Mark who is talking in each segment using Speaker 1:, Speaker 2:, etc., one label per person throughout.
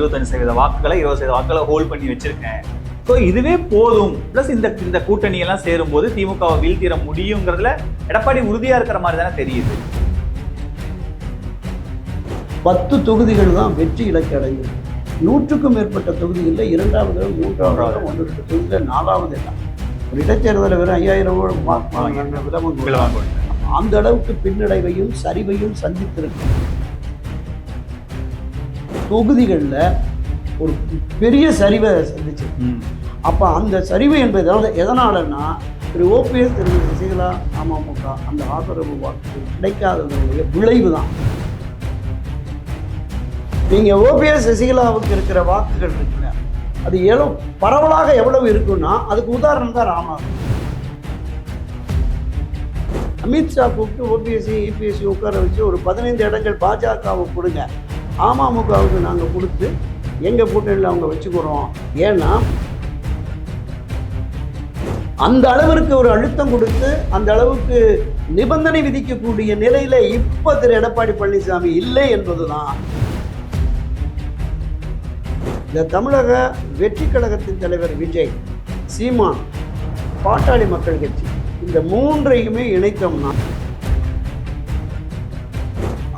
Speaker 1: இருபத்தஞ்சு சதவீத வாக்குகளை இருபது சதவீத வாக்குகளை ஹோல்ட் பண்ணி வச்சிருக்கேன். ஸோ இதுவே போதும். ப்ளஸ் இந்த இந்த கூட்டணி எல்லாம் சேரும்போது திமுகவை வீழ்த்திட முடியுங்கிறதுல எடப்பாடி உறுதியா இருக்கிற மாதிரி தானே தெரியுது.
Speaker 2: பத்து தொகுதிகள் தான் வெற்றி இலக்கு அடைந்தது. நூற்றுக்கும் மேற்பட்ட தொகுதிகளில் இரண்டாவது மூன்றாவது ஒன்று ரெண்டு தொகுதியில் நாலாவது இடம் ஒரு இடைத்தேர்தலில் வெறும் ஐயாயிரம்.
Speaker 1: விளவாங்கோடு.
Speaker 2: அந்த அளவுக்கு பின்னடைவையும் சரிவையும் சந்தித்திருக்கு தொகுதிகளில் ஒரு பெரிய சரிவை சந்திச்சு. அப்போ அந்த சரிவு என்பது எதனால- எதனாலன்னா திரு ஓபிஎஸ் திரு சசிகலா அமமுக அந்த ஆதரவு வாக்கு கிடைக்காததனுடைய விளைவு தான் நீங்கள் ஓபிஎஸ் சசிகலாவுக்கு இருக்கிற வாக்குகள் இருக்குல்ல அது எவ்வளோ பரவலாக எவ்வளவு இருக்குன்னா அதுக்கு உதாரணம் தான் ராமநாதன். அமித்ஷா கூப்பிட்டு ஓபிஎஸ்சி இபிஎஸ்சி உட்கார வச்சு ஒரு பதினைந்து இடங்கள் பாஜகவுக்கு கொடுங்க. அமமுகவுக்கு நாங்கள் கொடுத்து எங்கள் கூட்டணியில் அவங்க வச்சுக்கிறோம். ஏன்னா அந்த அளவிற்கு ஒரு அழுத்தம் கொடுத்து அந்த அளவுக்கு நிபந்தனை விதிக்கக்கூடிய நிலையில் இப்போ திரு எடப்பாடி பழனிசாமி இல்லை என்பதுதான். இந்த தமிழக வெற்றி கழகத்தின் தலைவர் விஜய் சீமான் பாட்டாளி மக்கள் கட்சி இந்த மூன்றையுமே இணைத்தோம்னா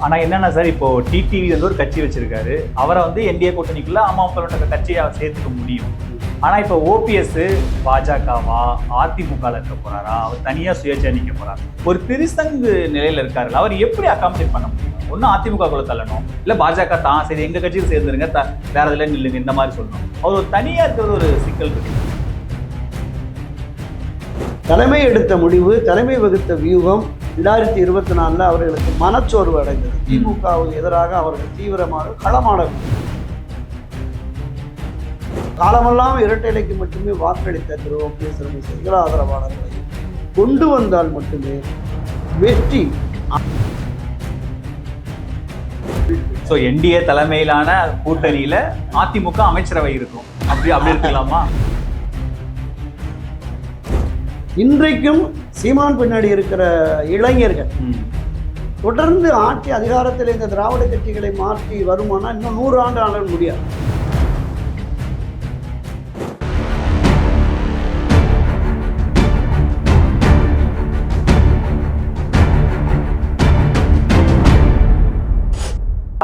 Speaker 1: ஆனால் என்னென்ன சார் இப்போ டிடிவி வந்து ஒரு கட்சி வச்சிருக்காரு. அவரை வந்து என்டிஏ கூட்டணிக்குள்ள அமமுக கட்சியை அவர் சேர்த்துக்க முடியும். ஆனால் இப்போ ஓபிஎஸ் பாஜகவா அதிமுகவில் இருக்க போகிறாரா அவர் தனியாக சுயேட்சை நிற்க போகிறாரு ஒரு திருசங்கு நிலையில் இருக்காருல்ல அவர் எப்படி அகாமடேட் பண்ண முடியும்? ஒன்றும் அதிமுக தள்ளணும் இல்லை பாஜக தான் சரி எங்கள் கட்சியில் சேர்ந்துருங்க த- வேற இதில் நில்லுங்க இந்த மாதிரி சொல்லணும். அவர் ஒரு தனியாக இருக்கிறது ஒரு சிக்கல் இருக்கு.
Speaker 2: தலைமை எடுத்த முடிவு தலைமை வகுத்த வியூகம் ரெண்டாயிரத்தி இருபத்தி நாலில் அவர்களுக்கு மனச்சோர்வு அடைந்தது. திமுகவுக்கு எதிராக அவர்கள் தீவிரமாக களமாட காலமெல்லாம் இரட்டைலைக்கு மட்டுமே வாக்களித்த திரு. ஓபிஎஸ் சசிகலா ஆதரவாளர்களை கொண்டு வந்தால் மட்டுமே வெற்றி.
Speaker 1: ஸோ என்டிஏ தலைமையிலான கூட்டணியில அதிமுக அமைச்சரவை இருக்கும். அப்படி அப்படி இருக்கலாமா?
Speaker 2: இன்றைக்கும் சீமான் பின்னாடி இருக்கிற இளைஞர்கள். தொடர்ந்து ஆட்சி அதிகாரத்தில் இந்த திராவிட கட்சிகளை மாற்றி வருமானா இன்னும் நூறு ஆண்டு ஆள முடியாது.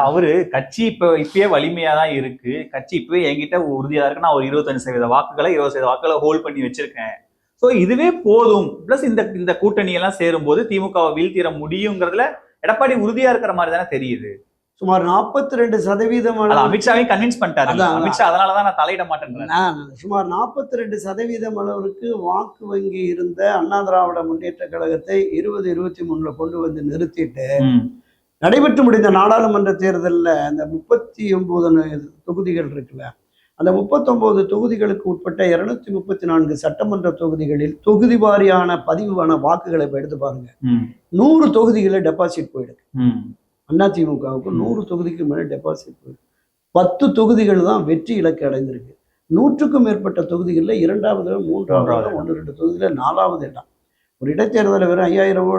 Speaker 1: அவரு கட்சி இப்ப இப்பயே வலிமையா தான் இருக்கு. கட்சி இப்பவே என்கிட்ட உறுதியா இருக்கு நான் ஒரு இருபத்தஞ்சு சதவீத வாக்குகளை இருபது சதவீத வாக்குகளை ஹோல்ட் பண்ணி வச்சிருக்கேன். ஸோ இதுவே போதும். பிளஸ் இந்த இந்த கூட்டணி எல்லாம் சேரும்போது திமுகவை வீழ்த்திட முடியுங்கிறதுல எடப்பாடி உறுதியா இருக்கிற மாதிரி தானே தெரியுது.
Speaker 2: சுமார் நாற்பத்தி ரெண்டு சதவீதம்
Speaker 1: அது அமித்ஷாவையும் கன்வின்ஸ் பண்ணிட்டாரு. அமித்ஷா அதனாலதான் நான் தலையிட மாட்டேன்றேன்
Speaker 2: நான் சுமார் நாற்பத்தி ரெண்டு சதவீதம் அளவிற்கு வாக்கு வங்கி இருந்த அண்ணா திராவிட முன்னேற்ற கழகத்தை இருபது இருபத்தி மூணுல கொண்டு வந்து நிறுத்திட்டு நடைபெற்று முடிந்த நாடாளுமன்ற தேர்தலில் அந்த முப்பத்தி ஒன்பது தொகுதிகள் இருக்குல்ல அந்த முப்பத்தொன்பது தொகுதிகளுக்கு உட்பட்ட இருநூத்தி முப்பத்தி நான்கு சட்டமன்ற தொகுதிகளில் தொகுதி வாரியான பதிவான வாக்குகளை இப்ப எடுத்து பாருங்க. நூறு தொகுதிகளில் டெபாசிட் போயிடுது. அதிமுகவுக்கு. நூறு தொகுதிக்கு மேலே டெபாசிட் போயிடுது. பத்து தொகுதிகள் தான் வெற்றி இலக்கு அடைந்திருக்கு. நூற்றுக்கும் மேற்பட்ட தொகுதிகளில் இரண்டாவது இடம், மூன்றாவது. இடம் ஒன்று ரெண்டு தொகுதியில் நாலாவது இடம். ஒரு இடைத்தேர்தலில் வெறும் ஐயாயிரம்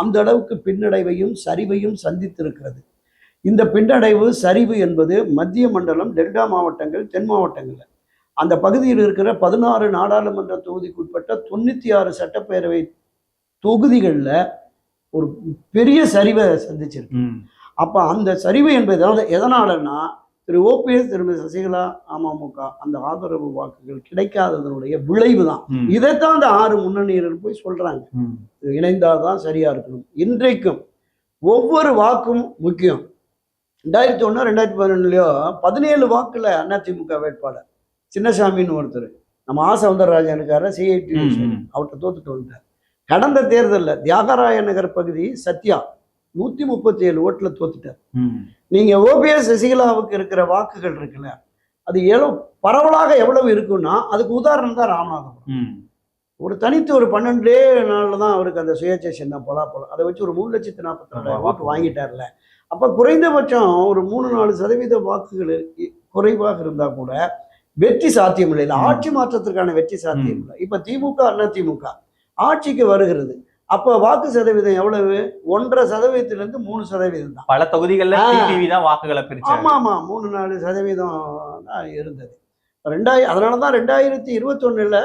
Speaker 2: அந்த அளவுக்கு பின்னடைவையும் சரிவையும் சந்தித்திருக்கிறது. இந்த பின்னடைவு சரிவு என்பது மத்திய மண்டலம் டெல்டா மாவட்டங்கள் தென் மாவட்டங்கள்ல அந்த பகுதியில் இருக்கிற பதினாறு நாடாளுமன்ற தொகுதிக்குட்பட்ட தொண்ணூற்றி ஆறு சட்டப்பேரவை தொகுதிகளில் ஒரு பெரிய சரிவை சந்திச்சிருக்கு. அப்போ அந்த சரிவு என்பது எதனால- எதனாலன்னா திரு ஓபிஎஸ் திருமதி சசிகலா அமமுக அந்த ஆதரவு வாக்குகள் கிடைக்காததனுடைய விளைவு தான் இதைத்தான் அந்த ஆறு முன்னணியினர் போய் சொல்றாங்க. இது இணைந்தாதான் சரியா இருக்கணும். இன்றைக்கும் ஒவ்வொரு வாக்கும் முக்கியம். ரெண்டாயிரத்தி ஒன்று ரெண்டாயிரத்தி பதினொன்றுலையோ பதினேழு வாக்குல அதிமுக வேட்பாளர். சின்னசாமின்னு ஒருத்தர். நம்ம ஆ. சவுந்தரராஜன் இருக்காரு சிஐடி அவர்கிட்ட தோத்துட்டு வந்துட்டார். கடந்த தேர்தலில் தியாகராய நகர் பகுதி சத்யா நூற்றி முப்பத்தி ஏழு ஓட்டில் தோத்துட்டார். நீங்க ஓபிஎஸ் சசிகலாவுக்கு இருக்கிற வாக்குகள் இருக்குல்ல அது எவ்வளவு பரவலாக எவ்வளவு இருக்குன்னா அதுக்கு உதாரணம் தான் ராமநாதபுரம். ஒரு தனித்து ஒரு பன்னெண்டே நாளில் தான் அவருக்கு அந்த சுயேட்சை சின்னம் பலாப்பழம் அதை வச்சு ஒரு மூணு லட்சத்தி நாற்பத்தி ரெண்டாயிரம் வாக்கு வாங்கிட்டார்ல. அப்போ குறைந்தபட்சம் ஒரு மூணு நாலு சதவீத வாக்குகள் குறைவாக இருந்தால் கூட வெற்றி சாத்தியம் இல்லை. ஆட்சி மாற்றத்திற்கான வெற்றி சாத்தியம் இல்லை. இப்போ திமுக அண்ணா திமுக ஆட்சிக்கு வருகிறது. அப்போ வாக்கு சதவீதம் எவ்வளவு? ஒன்றரை சதவீதத்திலிருந்து மூணு சதவீதம் தான்.
Speaker 1: பல தொகுதிகள்ல தான் வாக்குகளை பிரிச்சாங்க.
Speaker 2: ஆமா ஆமா. மூணு நாலு சதவீதம் தான் இருந்தது. ரெண்டாயிரம் அதனால தான் ரெண்டாயிரத்தி இருபத்தொன்னுல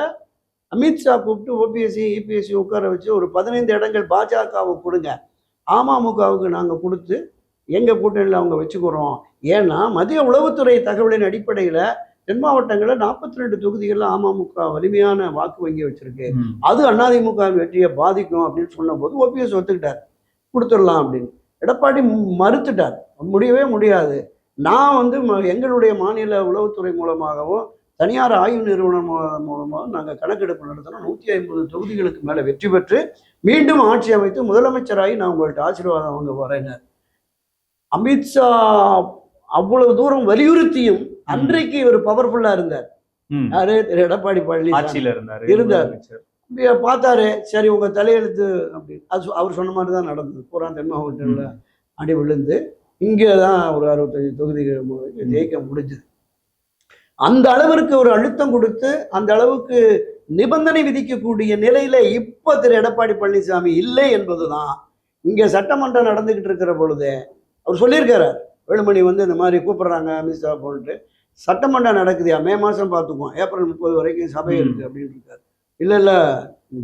Speaker 2: அமித்ஷா கூப்பிட்டு ஓபிஎஸ்சி இபிஎஸ்சி உட்கார வச்சு ஒரு பதினைந்து இடங்கள் பாஜகவுக்கு கொடுங்க. அமமுகவுக்கு நாங்கள் கொடுத்து எங்கள் கூட்டணியில் அவங்க வச்சுக்கிறோம்? ஏன்னா மத்திய உளவுத்துறை தகவலின் அடிப்படையில் தென் மாவட்டங்களில் நாற்பத்தி ரெண்டு தொகுதிகளில் அமமுக வலிமையான வாக்கு வங்கி வச்சிருக்கு. அது அதிமுக வெற்றியை பாதிக்கும் அப்படின்னு சொன்னபோது ஓபிஎஸ் ஒத்துக்கிட்டார். கொடுத்துடலாம் அப்படின்னு. எடப்பாடி மறுத்துட்டார். முடியவே முடியாது. நான் வந்து எங்களுடைய மாநில உளவுத்துறை மூலமாகவும் தனியார் ஆய்வு நிறுவனம் மூ- மூலமாக நாங்கள் கணக்கெடுப்பு நடத்தினோம். நூற்றி ஐம்பது தொகுதிகளுக்கு மேலே வெற்றி பெற்று மீண்டும் ஆட்சி அமைத்து முதலமைச்சராகி நான் உங்கள்கிட்ட ஆசீர்வாதம் வாங்க வரேங்க அமித்ஷா அவ்வளவு தூரம் வலியுறுத்தியும் அன்றைக்கு இவர் பவர்ஃபுல்லா இருந்தார். யாரு? திரு எடப்பாடி பழனிசாமி.
Speaker 1: இருந்தாரு
Speaker 2: இருந்தார். பார்த்தாரு சரி உங்க தலையெழுத்து அப்படி அது சொ- அவர் சொன்ன மாதிரி தான் நடந்தது. பூரா தென் மாவட்டத்தில் அடி விழுந்து இங்கே தான் ஒரு அறுபத்தஞ்சு தொகுதிகள் ஜெயிக்க முடிஞ்சது. அந்த அளவிற்கு ஒரு அழுத்தம் கொடுத்து அந்த அளவுக்கு நிபந்தனை விதிக்கக்கூடிய நிலையில இப்ப திரு எடப்பாடி பழனிசாமி இல்லை என்பதுதான் இங்க சட்டமன்றம் நடந்துகிட்டு இருக்கிற பொழுது அவர் சொல்லியிருக்காரு. வேலுமணி வந்து இந்த மாதிரி கூப்பிடுறாங்க அமித்ஷா போன்ட்டு. சட்டமன்றம் நடக்குதுயா? மே மாசம் பார்த்துக்குவோம். ஏப்ரல் முப்பது வரைக்கும் சபை
Speaker 1: ம்.
Speaker 2: இருக்கு அப்படின்னு இருக்காரு இல்ல இல்ல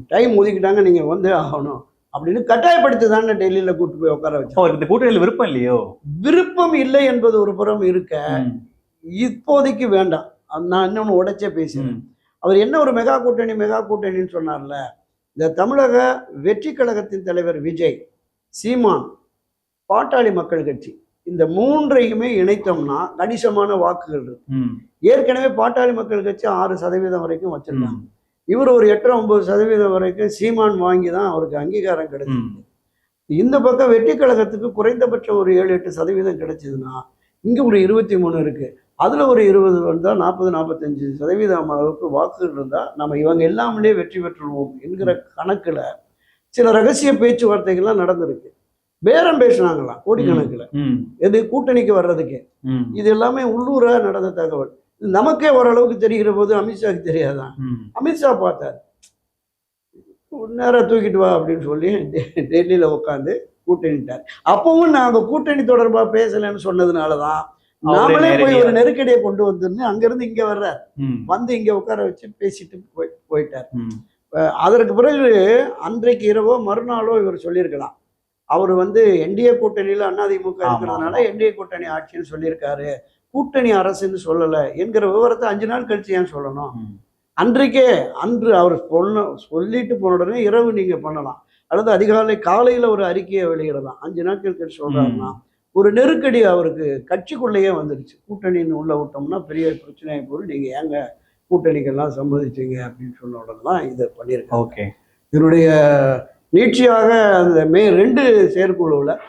Speaker 2: டைம் ஒதுக்கிட்டாங்க நீங்க வந்தே ஆகணும் அப்படின்னு கட்டாயப்படுத்தி தானே டெல்லியில கூட்டு போய் உட்கார வச்சு
Speaker 1: இந்த கூட்டணியில் விருப்பம் இல்லையோ?
Speaker 2: விருப்பம் இல்லை என்பது ஒரு புறம் இருக்க. இப்போதைக்கு வேண்டாம். நான் இன்னொன்று உடைச்சே பேசுறேன்.
Speaker 1: ம்.
Speaker 2: அவர் என்ன ஒரு மெகா கூட்டணி மெகா கூட்டணின்னு சொன்னார்ல? இந்த தமிழக வெற்றி கழகத்தின் தலைவர் விஜய் சீமான் பாட்டாளி மக்கள் கட்சி இந்த மூன்றையுமே இணைத்தோம்னா கணிசமான வாக்குகள் இருக்கு. ஏற்கனவே பாட்டாளி மக்கள் கட்சி ஆறு சதவீதம் வரைக்கும் வச்சிருக்காங்க. இவர் ஒரு எட்டரை ஒன்பது சதவீதம் வரைக்கும் சீமான் வாங்கி தான் அவருக்கு அங்கீகாரம் கிடைச்சது
Speaker 1: ம்.
Speaker 2: இந்த பக்கம் வெற்றி கழகத்துக்கு குறைந்தபட்சம் ஒரு ஏழு எட்டு சதவீதம் கிடைச்சதுன்னா இங்கே ஒரு இருபத்தி மூணு இருக்கு அதில் ஒரு இருபது வந்தால் நாற்பது நாற்பத்தஞ்சு சதவீதம் அளவுக்கு வாக்குகள் இருந்தால் நம்ம இவங்க எல்லாமே வெற்றி பெற்றுருவோம் என்கிற கணக்கில் சில ரகசிய பேச்சுவார்த்தைகள்லாம் நடந்திருக்கு பேரம் பேசினாங்களாம் கோடிக்கணக்கில். எது கூட்டணிக்கு வர்றதுக்கு. இது எல்லாமே உள்ளூரா நடந்த தகவல். நமக்கே ஓரளவுக்கு தெரிகிற போது அமித்ஷாக்கு தெரியாதான். அமித்ஷா பார்த்தார். நேரம் தூக்கிட்டு வா அப்படின்னு சொல்லி டெல்லியில உட்காந்து கூட்டணிட்டார். அப்பவும் நாங்க கூட்டணி தொடர்பா பேசலைன்னு சொன்னதுனால தான் நாமளே போய் ஒரு நெருக்கடியை கொண்டு வந்துருந்து அங்கிருந்து இங்க வர்றார். வந்து இங்க உட்கார வச்சு பேசிட்டு போய் போயிட்டார். அதற்கு பிறகு அன்றைக்கு இரவோ மறுநாளோ இவர் சொல்லியிருக்கலாம். அவர் வந்து என்டிஏ கூட்டணியில அதிமுக இருக்கிறதுனால. என்டிஏ கூட்டணி ஆட்சின்னு சொல்லியிருக்காரு. கூட்டணி அரசுன்னு சொல்லல. என்கிற விவரத்தை அஞ்சு நாள் கழிச்சு ஏன் சொல்லணும். அன்றைக்கே அன்று அவர் சொன்ன சொல்லிட்டு போன உடனே இரவு நீங்க பண்ணலாம். அல்லது அதிகாலை காலையில ஒரு அறிக்கையை வெளியிடலாம். அஞ்சு நாட்கள் கழிச்சு சொல்றாருன்னா ஒரு நெருக்கடி அவருக்கு கட்சிக்குள்ளேயே வந்துடுச்சு கூட்டணின்னு உள்ள விட்டோம்னா பெரிய பிரச்சனையை போய் நீங்க ஏங்க கூட்டணிக்கெல்லாம் சம்மதிச்சீங்க அப்படின்னு சொன்ன உடனே தான் இதை பண்ணியிருக்காங்க.
Speaker 1: ஓகே.
Speaker 2: இதனுடைய நீட்சியாக அந்த மே ரெண்டு செயற்குழுவில்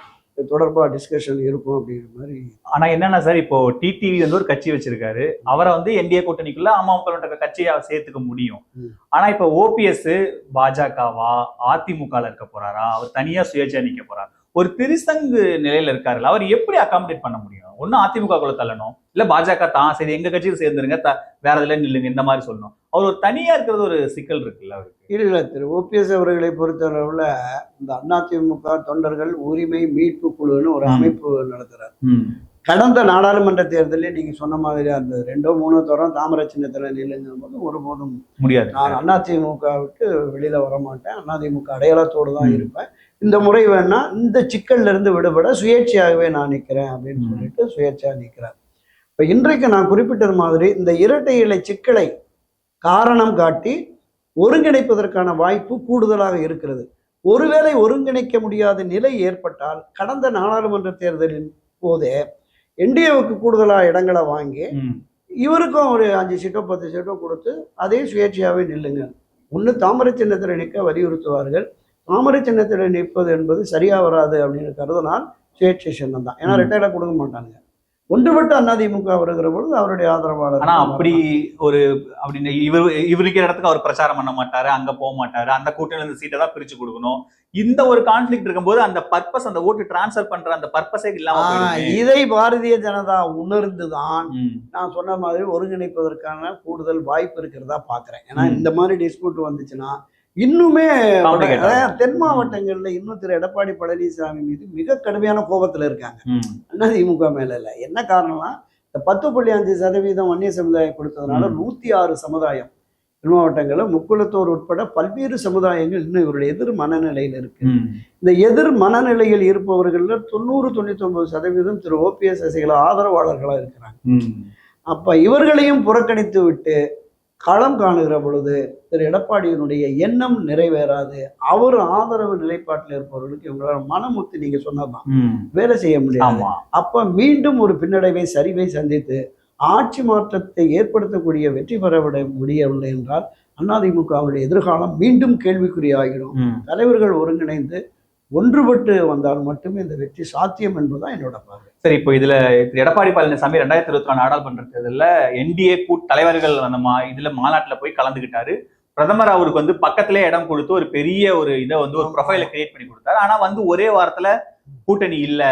Speaker 2: தொடர்பாக டிஸ்கஷன் இருக்கும் அப்படிங்கிற மாதிரி.
Speaker 1: ஆனா என்னன்னா சார் இப்போ டிடிவி வந்து ஒரு கட்சி வச்சிருக்காரு. அவரை வந்து என்டிஏ கூட்டணிக்குள்ள அமமுக கட்சியை சேர்த்துக்க முடியும்.
Speaker 2: ம்.
Speaker 1: ஆனா இப்போ ஓபிஎஸ் பாஜகவா அதிமுகல இருக்க போறாரா? அவர் தனியா சுயேட்சையா நிக்க போறாரா? ஒரு திருசங்கு நிலையில இருக்காருல்ல அவர் எப்படி அகாமடேட் பண்ண முடியும்? ஒன்னும் அதிமுக குள்ள தள்ளணும். இல்ல பாஜக தான். சரி எங்க கட்சியில் சேர்ந்துருங்க. த- வேற இதுல நில்லுங்க இந்த மாதிரி சொல்லணும். அவர் ஒரு தனியா இருக்கிறது ஒரு சிக்கல் இருக்குல்ல அவருக்கு?
Speaker 2: இல்லை திரு. ஓபிஎஸ் அவர்களை பொறுத்தளவில் இந்த அதிமுக தொண்டர்கள் உரிமை மீட்பு குழுன்னு ஒரு. அமைப்பு நடத்துறாரு. கடந்த நாடாளுமன்ற தேர்தலில் நீங்க சொன்ன மாதிரியா இருந்தது ரெண்டோ மூணோ தரம் தாமரை சின்னத்தில் நில்லுங்கும் போது ஒருபோதும்
Speaker 1: முடியாது.
Speaker 2: நான் அதிமுக விட்டு வெளியில வர மாட்டேன் அதிமுக அடையாளத்தோடு தான். இருப்பேன். இந்த முறை வேணா இந்த சிக்கல்ல இருந்து விடுபட சுயேட்சையாகவே நான் நிற்கிறேன் அப்படின்னு. சொல்லிட்டு சுயேட்சையா நிற்கிறார் இப்போ இன்றைக்கு நான் குறிப்பிட்டது மாதிரி இந்த இரட்டை இலை சிக்கலை காரணம் காட்டி ஒருங்கிணைப்பதற்கான வாய்ப்பு கூடுதலாக இருக்கிறது ஒருவேளை ஒருங்கிணைக்க முடியாத நிலை ஏற்பட்டால் கடந்த நாடாளுமன்ற தேர்தலின் போதே என்டிஏவுக்கு கூடுதலாக இடங்களை வாங்கி. இவருக்கும் ஒரு அஞ்சு சீட்டோ பத்து சீட்டோ கொடுத்து அதே சுயேட்சையாகவே நில்லுங்க ஒன்று தாமரை சின்னத்தில் நிற்க வலியுறுத்துவார்கள் தாமரை சின்னத்தில் நிற்பது என்பது சரியா வராது அப்படின்னு கருதினால் சுயேட்சை சின்னம் தான் ஏன்னா. ரெட்டையில கொடுக்க மாட்டாங்க ஒன்றுபட்ட அதிமுக வருகிற பொழுது அவருடைய ஆதரவாளர்
Speaker 1: ஆனா அப்படி ஒரு அப்படின்னு இவர் இவர் இருக்கிற இடத்துக்கு அவர் பிரச்சாரம் பண்ண மாட்டாரு அங்க போக மாட்டாரு அந்த கூட்டணியில இந்த சீட்டை தான் பிரிச்சு கொடுக்கணும் இந்த ஒரு கான்ஃபிளிக்ட் இருக்கும்போது அந்த பர்பஸ் அந்த ஓட்டு டிரான்ஸ்ஃபர் பண்ற அந்த பர்பஸே இல்லாம.
Speaker 2: இதை பாரதிய ஜனதா உணர்ந்து தான். நான் சொன்ன மாதிரி ஒருங்கிணைப்பதற்கான கூடுதல் வாய்ப்பு இருக்கிறதா பார்க்குறேன் ஏன்னா. இந்த மாதிரி டிஸ்பியூட் வந்துச்சுன்னா இன்னுமே தென் மாவட்டங்கள்ல இன்னும் திரு எடப்பாடி பழனிசாமி மீது மிக கடுமையான கோபத்துல இருக்காங்க
Speaker 1: ம்.
Speaker 2: அதிமுக மேல இல்ல என்ன காரணம்னா இந்த பத்து புள்ளி அஞ்சு சதவீதம் வன்னிய சமுதாயம் கொடுத்ததுனால. நூத்தி ஆறு சமுதாயம் தென் மாவட்டங்களில் முக்குளத்தோர் உட்பட பல்வேறு சமுதாயங்கள் இன்னும் இவருடைய எதிர் மனநிலையில் இருக்கு. இந்த எதிர் மனநிலையில் இருப்பவர்களில் தொண்ணூறு தொண்ணூத்தி ஒன்பது சதவீதம் திரு ஓபிஎஸ் சசிகலா ஆதரவாளர்களா இருக்கிறாங்க. அப்ப இவர்களையும் புறக்கணித்து விட்டு களம் காணுகிற பொழுது திரு எடப்பாடியினுடைய எண்ணம் நிறைவேறாது அவர் ஆதரவு நிலைப்பாட்டில் இருப்பவர்களுக்கு இவங்களால மனமுத்து நீங்க சொன்னதுதான்
Speaker 1: ம்.
Speaker 2: வேலை செய்ய முடியாது அப்ப மீண்டும் ஒரு பின்னடைவை சரிவை சந்தித்து ஆட்சி மாற்றத்தை ஏற்படுத்தக்கூடிய வெற்றி பெற விட முடியவில்லை என்றால் அதிமுகவுடைய எதிர்காலம் மீண்டும் கேள்விக்குறியாகிடும்
Speaker 1: ம்.
Speaker 2: தலைவர்கள் ஒருங்கிணைந்து ஒன்றுபட்டு வந்தால் மட்டுமே இந்த வெற்றி சாத்தியம் என்பதுதான் என்னோட பார்வை.
Speaker 1: சரி இப்போ இதுல எடப்பாடி பழனிசாமி ரெண்டாயிரத்தி இருபத்தி நாலு நாடாளுமன்ற தேர்தலில் என்டிஏ கூட் தலைவர்கள் அந்த மா இதுல மாநாட்டுல போய் கலந்துக்கிட்டாரு பிரதமர் அவருக்கு வந்து பக்கத்திலே இடம் கொடுத்து ஒரு பெரிய ஒரு இதை வந்து ஒரு ப்ரொஃபைல கிரியேட் பண்ணி கொடுத்தாரு. ஆனா வந்து ஒரே வாரத்துல கூட்டணி இல்ல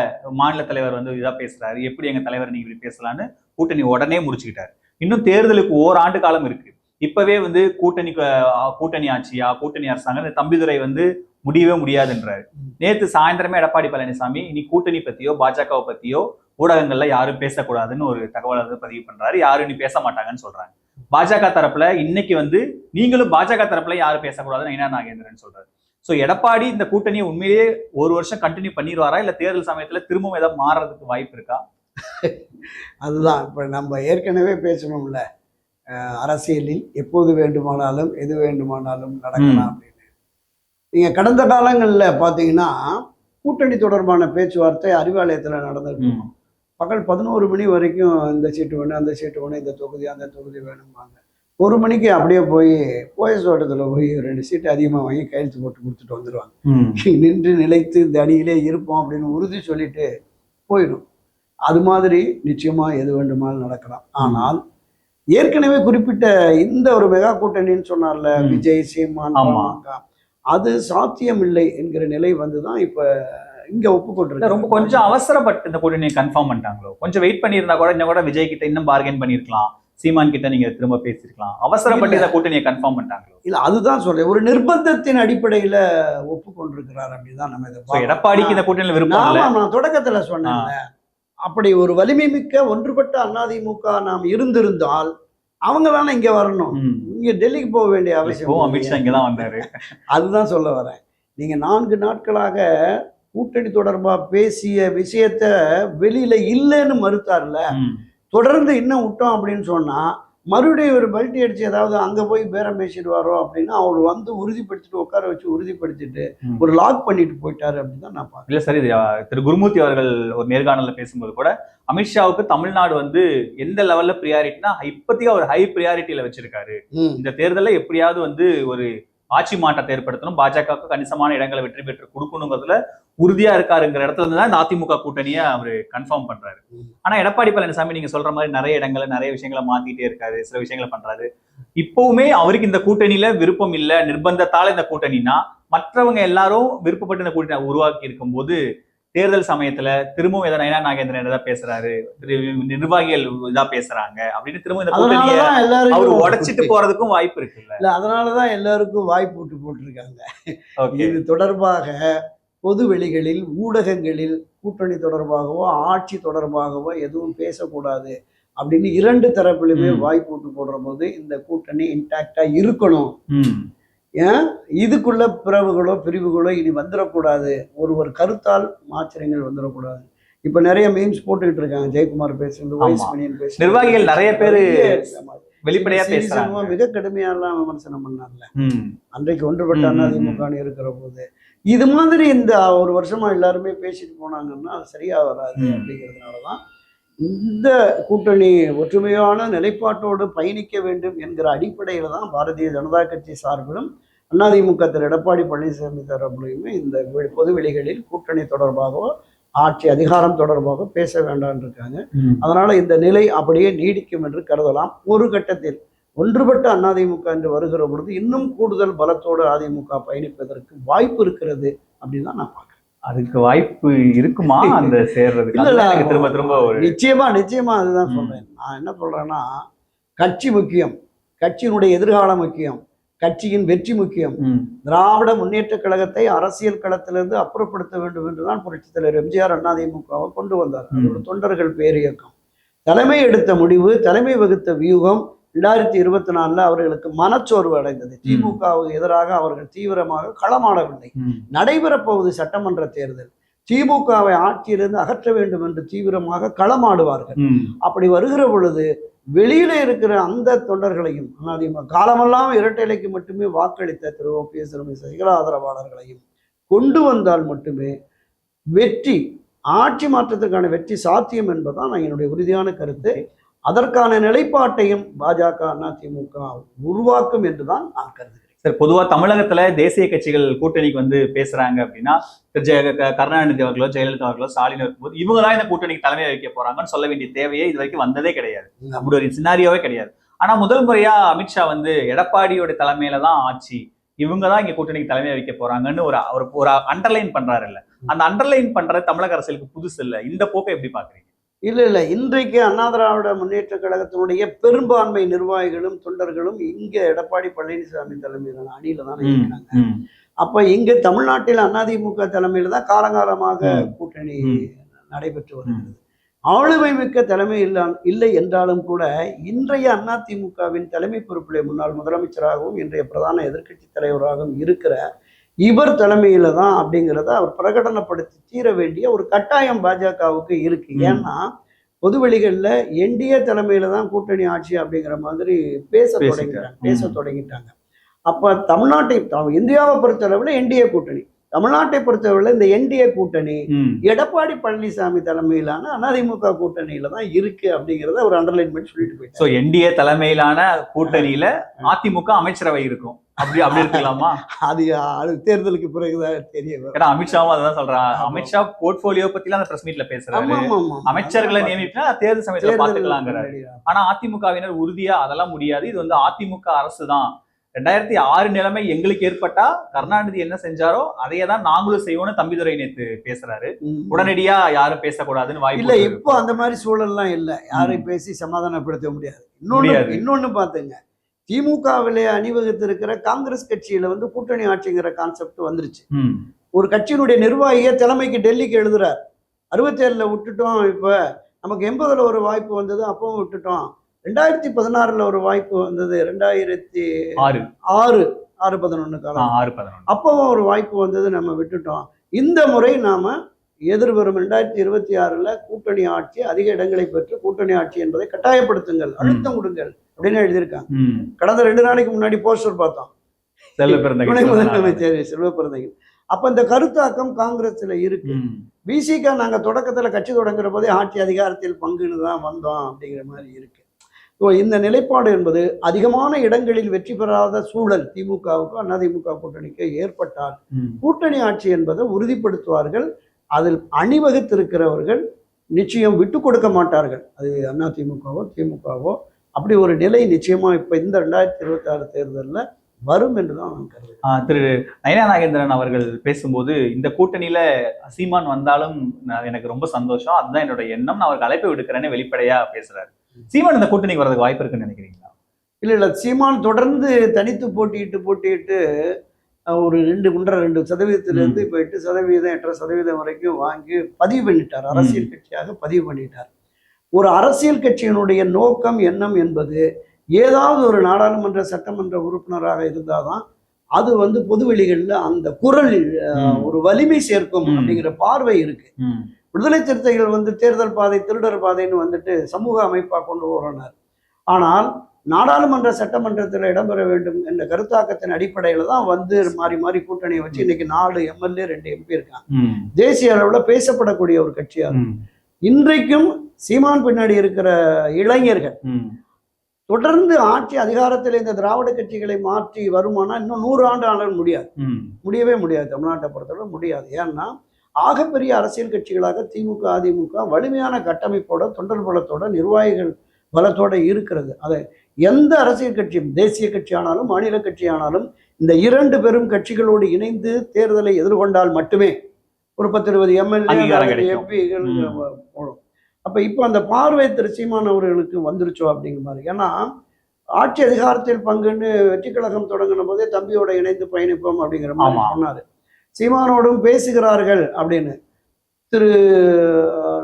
Speaker 1: மாநில தலைவர் வந்து இதா பேசுறாரு. எப்படி எங்க தலைவர் நீங்க இப்படி பேசலான்னு கூட்டணி உடனே முடிச்சுக்கிட்டாரு. இன்னும் தேர்தலுக்கு ஓராண்டு காலம் இருக்கு. இப்பவே வந்து கூட்டணிக்கு அஹ், கூட்டணி ஆட்சியா கூட்டணி அரசாங்கம் இந்த தம்பிதுரை வந்து முடியவே முடியாதுன்றாரு. நேத்து சாயந்தரமே எடப்பாடி பழனிசாமி இனி கூட்டணி பத்தியோ பாஜகவை பத்தியோ ஊடகங்கள்ல யாரும் பேசக்கூடாதுன்னு ஒரு தகவலை வந்து பதிவு பண்றாரு. யாரும் இனி பேச மாட்டாங்கன்னு சொல்றாங்க. பாஜக தரப்புல இன்னைக்கு வந்து நீங்களும் பாஜக தரப்புல யாரும் பேசக்கூடாதுன்னு நயினா நாகேந்திரன் சொல்றாரு. சோ எடப்பாடி இந்த கூட்டணியை உண்மையிலேயே ஒரு வருஷம் கண்டினியூ பண்ணிடுவாரா? இல்ல தேர்தல் சமயத்துல திரும்பவும் ஏதாவது மாறுறதுக்கு வாய்ப்பு இருக்கா?
Speaker 2: அதுதான். இப்போ நம்ம ஏற்கனவே பேசணும்ல. அரசியலில் எப்போது வேண்டுமானாலும் எது வேண்டுமானாலும் நடக்கலாம் அப்படின்னு. நீங்க கடந்த காலங்களில் பார்த்தீங்கன்னா கூட்டணி தொடர்பான பேச்சுவார்த்தை அறிவாலயத்தில் நடந்திருக்கு. பகல் பதினோரு மணி வரைக்கும் இந்த சீட்டு வேணும் அந்த சீட்டு வேணும் இந்த தொகுதி அந்த தொகுதி வேணும்பாங்க. ஒரு மணிக்கு அப்படியே போய் போயஸ் தோட்டத்தில் போய் ரெண்டு சீட்டு அதிகமாக வாங்கி கையெழுத்து போட்டு கொடுத்துட்டு வந்துடுவாங்க. நின்று நிலைத்து இந்த அணியிலே இருப்போம் அப்படின்னு உறுதி சொல்லிட்டு போயிடும். அது மாதிரி நிச்சயமா எது வேண்டுமானாலும் நடக்கலாம். ஆனால் ஏற்கனவே குறிப்பிட்ட இந்த ஒரு மெகா கூட்டணின்னு சொன்னார்ல. விஜய் சீமான் அது சாத்தியமில்லை என்கிற நிலை வந்துதான் இப்ப இங்க
Speaker 1: இல்ல,
Speaker 2: ஒப்புக்கொண்டிருக்கு
Speaker 1: ரொம்ப கொஞ்சம் அவசரப்பட்டு இந்த கூட்டணியை கன்ஃபார்ம் பண்ணிட்டாங்களோ? கொஞ்சம் வெயிட் பண்ணியிருந்தா கூட இன்னும் கூட விஜய் கிட்ட இன்னும் பார்கெயின் பண்ணிருக்கலாம் சீமான் கிட்ட நீங்க திரும்ப பேசிருக்கலாம் அவசரப்பட்டு இந்த கூட்டணியை கன்ஃபார்ம் பண்ணிட்டாங்களோ?
Speaker 2: இல்ல அதுதான் சொல்றேன். ஒரு நிர்பந்தத்தின் அடிப்படையில ஒப்புக்கொண்டிருக்கிறார் அப்படிதான் நம்ம இதை.
Speaker 1: எடப்பாடிக்கு இந்த கூட்டணியில் விருப்பம் இல்ல?
Speaker 2: நான் தொடக்கத்துல சொன்னேன்ல. அப்படி ஒரு வலிமை மிக்க ஒன்றுபட்ட அதிமுக நாம் இருந்திருந்தால் அவங்க தானே இங்க வரணும். இங்க டெல்லிக்கு போக வேண்டிய அவசியம்
Speaker 1: அமித்ஷா வந்தாரு.
Speaker 2: அதுதான் சொல்ல வரேன். நீங்க நான்கு நாட்களாக கூட்டணி தொடர்பா பேசிய விஷயத்த வெளியில இல்லைன்னு மறுத்தார்ல. தொடர்ந்து இன்னும் விட்டோம் அப்படின்னு சொன்னா மறுபடியும் ஒரு பல்ட்டி அடிச்சு ஏதாவது அங்க போய் பேரம் பேசிடுவாரோ அப்படின்னு அவர் வந்து உறுதிப்படுத்திட்டு உட்கார வச்சு உறுதிப்படுத்திட்டு. ஒரு லாக் பண்ணிட்டு போயிட்டாரு அப்படின்னு தான் நான் பார்க்கிறேன்
Speaker 1: இல்ல சார் திரு குருமூர்த்தி அவர்கள் ஒரு நேர்காணல்ல பேசும்போது கூட அமித்ஷாவுக்கு தமிழ்நாடு வந்து எந்த லெவல்ல ப்ரியாரிட்டினா இப்போதைக்கு அவர் ஹை ப்ரியாரிட்டியில வச்சிருக்காரு. இந்த தேர்தலில் எப்படியாவது வந்து ஒரு ஆட்சி மாற்றத்தை ஏற்படுத்தணும். பாஜகவுக்கு கணிசமான இடங்களை வெற்றி பெற்று கொடுக்கணுங்கிறதுல உறுதியா இருக்காருங்கிற இடத்துல இருந்து தான் இந்த அதிமுக கூட்டணியை அவர் கன்ஃபார்ம் பண்றாரு. ஆனா எடப்பாடி பழனிசாமி நீங்க சொல்ற மாதிரி நிறைய இடங்களை நிறைய விஷயங்களை மாத்திட்டே இருக்காரு சில விஷயங்களை பண்றாரு. இப்பவுமே அவருக்கு இந்த கூட்டணியில விருப்பம் இல்லை நிர்பந்தத்தால இந்த கூட்டணினா மற்றவங்க எல்லாரும் விருப்பப்பட்டு இந்த கூட்டணி உருவாக்கி இருக்கும்போது தேர்தல் சமயத்துல திரும்பவும் எதை நயனா நாகேந்திரன் ஏதாவது பேசுறாரு நிர்வாகிகள் இதா பேசுறாங்க அப்படின்னு திரும்ப இந்த கூட்டணியை அவர் உடைச்சிட்டு போறதுக்கும் வாய்ப்பு இருக்குல்ல?
Speaker 2: இல்ல அதனாலதான் எல்லாருக்கும் வாய்ப்பு விட்டு போட்டிருக்காங்க. இது தொடர்பாக பொது வெளிகளில் ஊடகங்களில் கூட்டணி தொடர்பாகவோ ஆட்சி தொடர்பாகவோ எதுவும் பேசக்கூடாது அப்படின்னு இரண்டு தரப்பிலுமே. வாய்ப்பு விட்டு போடுற போது இந்த கூட்டணி இன்டாக்டா இருக்கணும். ஏன் இதுக்குள்ள பிறவுகளோ பிரிவுகளோ இனி வந்துடக்கூடாது ஒரு ஒரு கருத்தால் மாச்சரியங்கள் வந்துடக்கூடாது இப்ப நிறைய மீம்ஸ் போட்டுக்கிட்டு இருக்காங்க. ஜெயக்குமார் பேசுறது. மணியன் பேசுறது.
Speaker 1: நிர்வாகிகள் நிறைய பேரு. வெளிப்படையா பேசுறாங்க.
Speaker 2: மிக கடுமையாலாம் விமர்சனம் பண்ணார்ல. அன்றைக்கு ஒன்றுபட்ட அதிமுக இருக்கிற போது. இது மாதிரி இந்த ஒரு வருஷமா எல்லாருமே பேசிட்டு போனாங்கன்னா அது சரியா வராது. அப்படிங்கிறதுனாலதான் இந்த கூட்டணி ஒற்றுமையான நிலைப்பாட்டோடு பயணிக்க வேண்டும் என்கிற அடிப்படையில தான் பாரதிய ஜனதா கட்சி சார்பிலும் அதிமுக திரு எடப்பாடி பழனிசாமி தரப்புலையுமே இந்த பொது வெளிகளில் கூட்டணி தொடர்பாகவோ ஆட்சி அதிகாரம் தொடர்பாக பேச வேண்டாம் இருக்காங்க. அதனால இந்த நிலை அப்படியே நீடிக்கும் என்று கருதலாம். ஒரு கட்டத்தில் ஒன்றுபட்ட அதிமுக என்று வருகிற பொழுது இன்னும் கூடுதல் பலத்தோடு அதிமுக பயணிப்பதற்கு வாய்ப்பு இருக்கிறது அப்படின்னு தான் நான் பார்க்கிறேன்.
Speaker 1: அதுக்கு வாய்ப்பு இருக்குமா? அந்த சேர்றதுக்கு?
Speaker 2: இல்ல,
Speaker 1: திரும்ப திரும்ப ஒரு
Speaker 2: நிச்சயமா நிச்சயமா அதுதான். சொல்றேன். நான் என்ன சொல்றேன்னா கட்சி முக்கியம். கட்சியினுடைய எதிர்காலம் முக்கியம். கட்சியின் வெற்றி முக்கியம். திராவிட முன்னேற்ற கழகத்தை அரசியல் களத்திலிருந்து அப்புறப்படுத்த வேண்டும் என்றுதான் புரட்சித் தலைவர் எம்ஜிஆர் அதிமுகவை கொண்டு வந்தார். அது ஒரு தொண்டர்கள் பேரியக்கம். தலைமை எடுத்த முடிவு தலைமை வகுத்த வியூகம் ரெண்டாயிரத்தி இருபத்தி நாலுல அவர்களுக்கு மனச்சோர்வு அடைந்தது. திமுகவுக்கு எதிராக அவர்கள் தீவிரமாக களமாடவில்லை.
Speaker 1: ம்,
Speaker 2: நடைபெறப் போவது சட்டமன்ற தேர்தல். திமுகவை ஆட்சியிலிருந்து அகற்ற வேண்டும் என்று தீவிரமாக களமாடுவார்கள். அப்படி வருகிற பொழுது வெளியில இருக்கிற அந்த தொண்டர்களையும் அதிமுக காலமெல்லாம் இரட்டை இலைக்கு மட்டுமே வாக்களித்த திரு. ஓபிஎஸ் ரமேஷ் சசிகலா ஆதரவாளர்களையும் கொண்டு வந்தால் மட்டுமே வெற்றி ஆட்சி மாற்றத்திற்கான வெற்றி சாத்தியம் என்பதுதான் என்னுடைய உறுதியான கருத்து. அதற்கான நிலைப்பாட்டையும் பாஜக அதிமுக உருவாக்கும் என்றுதான் நான் கருதுகிறேன்.
Speaker 1: சரி பொதுவா தமிழகத்துல தேசிய கட்சிகள் கூட்டணிக்கு வந்து பேசுறாங்க அப்படின்னா ஜெய கருணாநிதி அவர்களோ ஜெயலலிதா அவர்களோ ஸ்டாலின் இருக்கும்போது இவங்க தான் இந்த கூட்டணிக்கு தலைமை வைக்க போறாங்கன்னு சொல்ல வேண்டிய தேவையே இது வரைக்கும் வந்ததே கிடையாது. அப்படி ஒரு சினாரியோவே கிடையாது. ஆனா முதல் முறையா அமித்ஷா வந்து எடப்பாடியோட தலைமையில தான் ஆட்சி இவங்க தான் இங்க கூட்டணிக்கு தலைமை வைக்க போறாங்கன்னு ஒரு ஒரு ஒரு அண்டர்லைன் பண்றாரு இல்ல. அந்த அண்டர்லைன் பண்றது தமிழக அரசியலுக்கு புதுசு இல்ல. இந்த போக்கை எப்படி பாக்குறீங்க?
Speaker 2: இல்ல இல்ல. இன்றைக்கு அண்ணா திராவிட முன்னேற்ற கழகத்தினுடைய பெரும்பான்மை நிர்வாகிகளும் தொண்டர்களும் இங்க எடப்பாடி பழனிசாமி தலைமையிலான அணியில தான் இருக்கிறாங்க. அப்ப இங்க தமிழ்நாட்டில் அதிமுக தலைமையில தான் காலங்காலமாக. கூட்டணி. நடைபெற்று வருகிறது. ஆளுமை மிக்க தலைமை இல்லா இல்லை என்றாலும் கூட இன்றைய அதிமுகவின் தலைமை பொறுப்பிலே முன்னாள் முதலமைச்சராகவும் இன்றைய பிரதான எதிர்க்கட்சி தலைவராகவும் இருக்கிற இவர் தலைமையில தான் அப்படிங்கிறத அவர் பிரகடனப்படுத்தி தீர வேண்டிய ஒரு கட்டாயம் பாஜகவுக்கு இருக்கு. ஏன்னா பொதுவெளிகளில் என்டிஏ தலைமையில தான் கூட்டணி ஆட்சி அப்படிங்கிற மாதிரி பேச. தொடங்கிட்டாங்க பேச. தொடங்கிட்டாங்க அப்ப தமிழ்நாட்டை இந்தியாவை பொறுத்தளவில் என்டிஏ கூட்டணி தமிழ்நாட்டை பொறுத்தவரை இந்த என்டிஏ கூட்டணி. எடப்பாடி பழனிசாமி தலைமையிலான அதிமுக கூட்டணியில தான் இருக்கு அப்படிங்கறத ஒரு அண்டர்லைன் பண்ணி சொல்லிட்டு போயிட்டார்
Speaker 1: சோ என்டிஏ தலைமையிலான கூட்டணியில அதிமுக அமைச்சரவை இருக்கும் அப்படி அப்படி இருக்கலாமா?
Speaker 2: அது அது தேர்தலுக்கு பிறகுதான் தெரிய வரும்.
Speaker 1: ஏன்னா அமித்ஷாவும் அதான் சொல்றான். அமித்ஷா போர்ட்போலியோ பத்தி அந்த பிரஸ் மீட்ல பேசுறாரு. அமைச்சர்களை நியமிப்பா தேர்தல் சமயத்துல பாத்துக்கலாங்கிறாரு. ஆனா அதிமுகவினர் உறுதியா அதெல்லாம் முடியாது. இது வந்து அதிமுக அரசு தான். ரெண்டாயிரத்தி ஆறு நிலைமை எங்களுக்கு ஏற்பட்டா கருணாநிதி என்ன செஞ்சாரோ அதையே தான் நாங்களும் செய்வோம்னு தம்பிதுரை நேத்து பேசுறாரு. உடனடியா யாரும் பேசக்கூடாதுன்னு வாய்ப்பு
Speaker 2: இல்ல. இப்போ அந்த மாதிரி சூழல்லாம் இல்ல. யாரையும் பேசி சமாதானப்படுத்த முடியாது. இன்னொன்னு
Speaker 1: முடியாது.
Speaker 2: இன்னொன்னு பாத்துங்க. திமுகவிலே அணிவகுத்திருக்கிற காங்கிரஸ் கட்சியில வந்து கூட்டணி ஆட்சிங்கிற கான்செப்ட் வந்துருச்சு. ஒரு கட்சியினுடைய நிர்வாகியை தலைமைக்கு டெல்லிக்கு எழுதுறார். அறுபத்தேழுல விட்டுட்டோம் இப்ப. நமக்கு எண்பதுல ஒரு வாய்ப்பு வந்தது அப்பவும் விட்டுட்டோம். ரெண்டாயிரத்தி பதினாறுல ஒரு வாய்ப்பு வந்தது ரெண்டாயிரத்தி
Speaker 1: ஆறு.
Speaker 2: ஆறு ஆறு பதினொன்னு
Speaker 1: ஆ,
Speaker 2: காலம்.
Speaker 1: ஆறு பதினொன்று
Speaker 2: அப்பவும் ஒரு வாய்ப்பு வந்தது நம்ம விட்டுட்டோம். இந்த முறை நாம எதிர்வரும் ரெண்டாயிரத்தி இருபத்தி ஆறுல கூட்டணி ஆட்சி அதிக இடங்களை பெற்று கூட்டணி ஆட்சி என்பதை கட்டாயப்படுத்துங்கள் அழுத்தம் கொடுங்கள். அப்படின்னு எழுதியிருக்காங்க. கடந்த ரெண்டு நாளைக்கு முன்னாடி போஸ்டர் பார்த்தோம்.
Speaker 1: செல்வ
Speaker 2: துணை. முதலமைச்சர் செல்வப்பிரதைகள் அப்ப இந்த கருத்தாக்கம் காங்கிரஸ்ல இருக்கு.
Speaker 1: ம்,
Speaker 2: விசிக நாங்க தொடக்கத்துல கட்சி தொடங்குற போதே ஆட்சி அதிகாரத்தில் பங்குன்னு தான் வந்தோம் அப்படிங்கிற மாதிரி இருக்கு. ஸோ இந்த நிலைப்பாடு என்பது அதிகமான இடங்களில் வெற்றி பெறாத சூழல் திமுகவுக்கு அதிமுக கூட்டணிக்கு ஏற்பட்டால். கூட்டணி ஆட்சி என்பதை உறுதிப்படுத்துவார்கள். அதில் அணிவகுத்திருக்கிறவர்கள் நிச்சயம் விட்டு கொடுக்க மாட்டார்கள். அது அதிமுகவோ திமுகவோ அப்படி ஒரு நிலை நிச்சயமா இப்ப இந்த ரெண்டாயிரத்தி இருபத்தி ஆறு தேர்தலில் வரும் என்று தான் நான் கருதுகிறேன்.
Speaker 1: திரு நயனா நாகேந்திரன் அவர்கள் பேசும்போது இந்த கூட்டணியில சீமான் வந்தாலும் எனக்கு ரொம்ப சந்தோஷம். அதுதான் என்னோட எண்ணம். நான் அவருக்கு அழைப்பு விடுக்கிறேன்னு வெளிப்படையா பேசுறாரு. சீமான் இந்த கூட்டணிக்கு வரதுக்கு வாய்ப்பு இருக்குன்னு நினைக்கிறீங்களா?
Speaker 2: இல்லை இல்லை. சீமான் தொடர்ந்து தனித்து போட்டியிட்டு போட்டியிட்டு அஹ், ஒரு ரெண்டு ஒன்றரை ரெண்டு சதவீதத்திலிருந்து இப்போ எட்டு சதவீதம் எட்டரை சதவீதம் வரைக்கும் வாங்கி பதிவு பண்ணிட்டார். அரசியல் கட்சியாக பதிவு பண்ணிட்டார். ஒரு அரசியல் கட்சியினுடைய நோக்கம் எண்ணம் என்பது ஏதாவது ஒரு நாடாளுமன்ற சட்டமன்ற உறுப்பினராக இருந்தாதான் அது வந்து பொதுவெளிகளில் அந்த குரல். ஒரு வலிமை சேர்க்கும். அப்படிங்கிற பார்வை இருக்கு. விடுதலை சிறுத்தைகள் வந்து தேர்தல் பாதை திருடர் பாதைன்னு வந்துட்டு சமூக அமைப்பாக கொண்டு வரனர் ஆனால் நாடாளுமன்ற சட்டமன்றத்தில் இடம்பெற வேண்டும் என்ற கருத்தாக்கத்தின் அடிப்படையில் தான் வந்து மாறி மாறி கூட்டணியை வச்சு இன்னைக்கு நாலு எம்எல்ஏ ரெண்டு எம்பி இருக்காங்க. தேசிய அளவில் பேசப்படக்கூடிய ஒரு கட்சியாக
Speaker 1: ம்,
Speaker 2: இன்றைக்கும் சீமான் பின்னாடி இருக்கிற இளைஞர்கள் தொடர்ந்து ஆட்சி அதிகாரத்தில் இந்த திராவிட கட்சிகளை மாற்றி வருமானா இன்னும் நூறு ஆண்டு ஆனாலும் முடியாது. முடியவே முடியாது. தமிழ்நாட்டை பொறுத்தவரை முடியாது. ஏன்னா ஆகப்பெரிய அரசியல் கட்சிகளாக திமுக அதிமுக வலிமையான கட்டமைப்போட தொண்டர் பலத்தோட நிர்வாகிகள் பலத்தோட இருக்கிறது. அதை எந்த அரசியல் கட்சியும் தேசிய கட்சியானாலும் மாநில கட்சியானாலும் இந்த இரண்டு பெரும் கட்சிகளோடு இணைந்து தேர்தலை எதிர்கொண்டால் மட்டுமே ஒரு பத்து இருபது எம்எல்ஏ. எம்பிகள் போடும். அப்ப இப்போ அந்த பார்வை திரு சீமான் அவர்களுக்கு வந்துருச்சோ அப்படிங்கிற மாதிரி. ஏன்னா ஆட்சி அதிகாரத்தில் பங்குன்னு வெற்றி கழகம் தொடங்கின போதே தம்பியோட இணைந்து பயணிப்போம் அப்படிங்கிற மாதிரி. சொன்னாரு. சீமானோடும் பேசுகிறார்கள் அப்படின்னு. திரு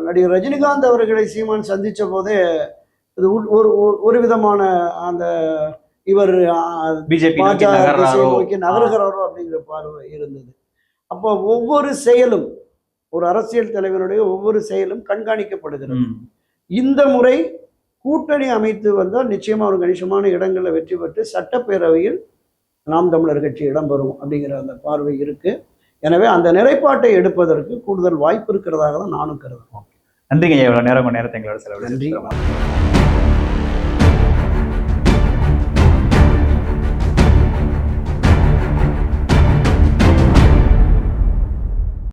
Speaker 2: நடிகர் ரஜினிகாந்த் அவர்களை சீமான் சந்திச்ச போதே இது ஒரு ஒரு- விதமான அந்த இவர்
Speaker 1: பிஜேபி
Speaker 2: நகர்கிறாரோ அப்படிங்கிற பார்வை இருந்தது. அப்போ ஒவ்வொரு செயலும் ஒரு அரசியல் தலைவருடைய ஒவ்வொரு செயலும் கண்காணிக்கப்படுகிறது. இந்த முறை கூட்டணி அமைத்து வந்தால் நிச்சயமா ஒரு கணிசமான இடங்களில் வெற்றி பெற்று சட்டப்பேரவையில் நாம் தமிழர் கட்சி இடம்பெறும் அப்படிங்கிற அந்த பார்வை இருக்கு. எனவே அந்த நிலைப்பாட்டை எடுப்பதற்கு கூடுதல் வாய்ப்பு இருக்கிறதாக தான் நானும் கருதுறேன்
Speaker 1: நன்றிங்க ஐயா இவ்வளவு நேரம் நேரத்தை எங்களோட செலவு. நன்றி.